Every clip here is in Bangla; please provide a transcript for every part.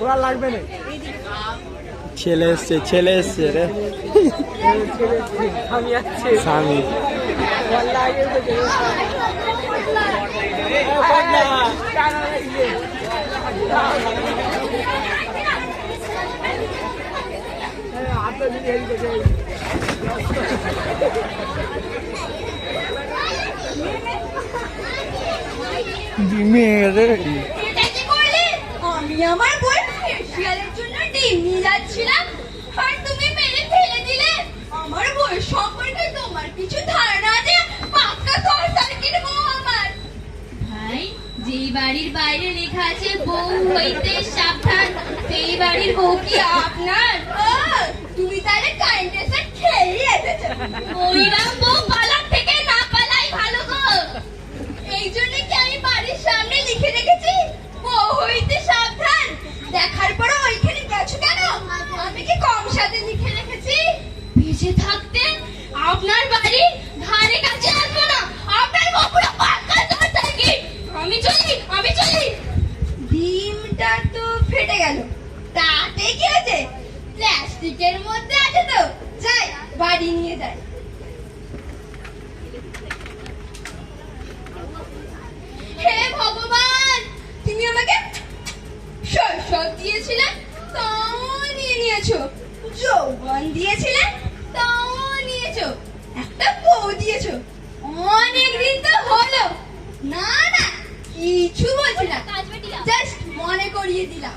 ওরা লাগবে না। ছেলে এসছে ছেলে এসছে রে। স্বামী। রে এটা আমি আমার বই ফেসিয়ালের জন্য ডিম নিয়ে যাচ্ছিলাম। আর তুমি মেরে ফেলে দিলে। আমার বই সম্পর্কে তোমার কিছু ধারণা আছে? পাক্কা শর্ট সার্কিট বউ আমার। ভাই যেই বাড়ির বাইরে লেখা আছে বউ হইতে সাবধান। সেই বাড়ির বউ কি আপনার? তুমি তাহলে কারেন্টের খেয়ে এসেছ। ওইরাম বউ পালার থেকে না পালাই ভালো গো এই জন্য কি আমি বাড়ির সামনে লিখে রেখেছি বউ হইতে সাবধান দেখার পরে ওইখানে গেছো কেন আমি কি কম সাথে লিখে রেখেছি বেঁচে থাকতে আপনার বাড়ি ধারে কাছে আসব না আপনার বউ পুরো পাক্কা তোর থাকি আমি চলি আমি চলি ডিমটা তো ফেটে গেল তাতে কি আছে প্লাস্টিকের মধ্যে আছে তো যাই বাড়ি নিয়ে যাই হে ভগবান তুমি আমাকে শৈশব দিয়েছিলে? তাও নিয়ে নিয়েছো। যৌবন দিয়েছিলে? তাও নিয়েছো। একটা বউ দিয়েছ। অনেক দিন তো হলো। না না কিছু বলছি না। জাস্ট মনে করিয়ে দিলাম।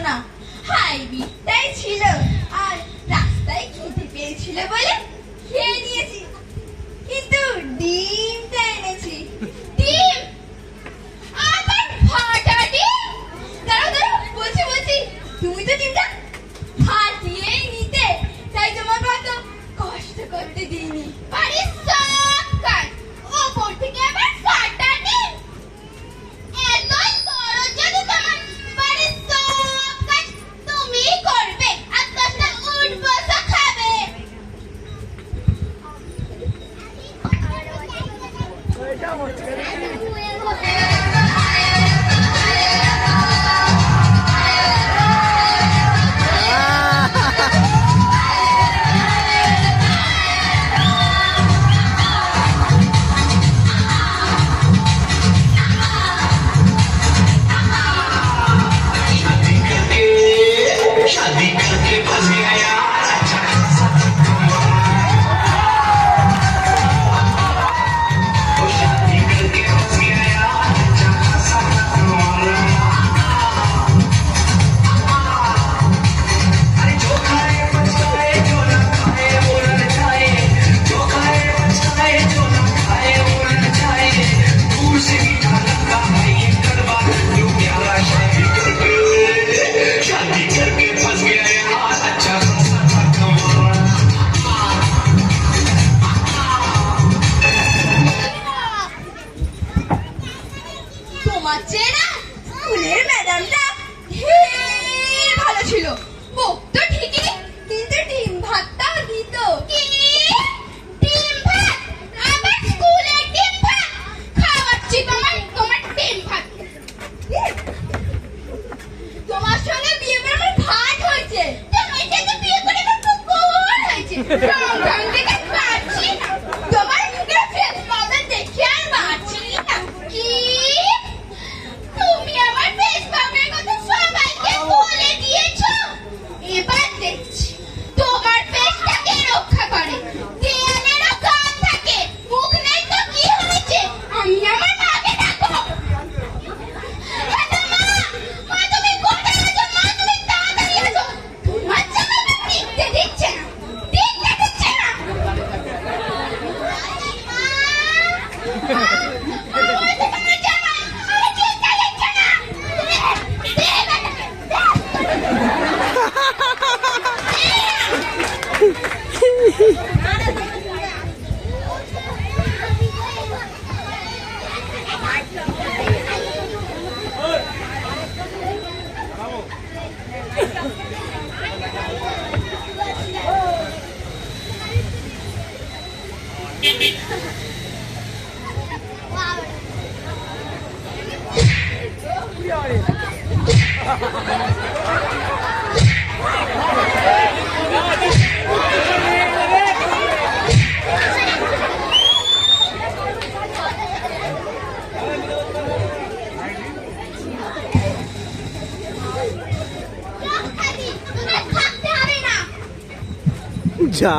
না। ছিল, আর রাস্তায় খেতে পেয়েছিল বলে খেয়ে নিয়েছি। কিন্তু ডিমটা এনেছি। ডিম? আবার ফাটা ডিম? দাঁড়াও দাঁড়াও, বলছি বলছি। তুমি তো ডিমটা স্কুলের ম্যাডামটা ভালো ছিল। বকতো যা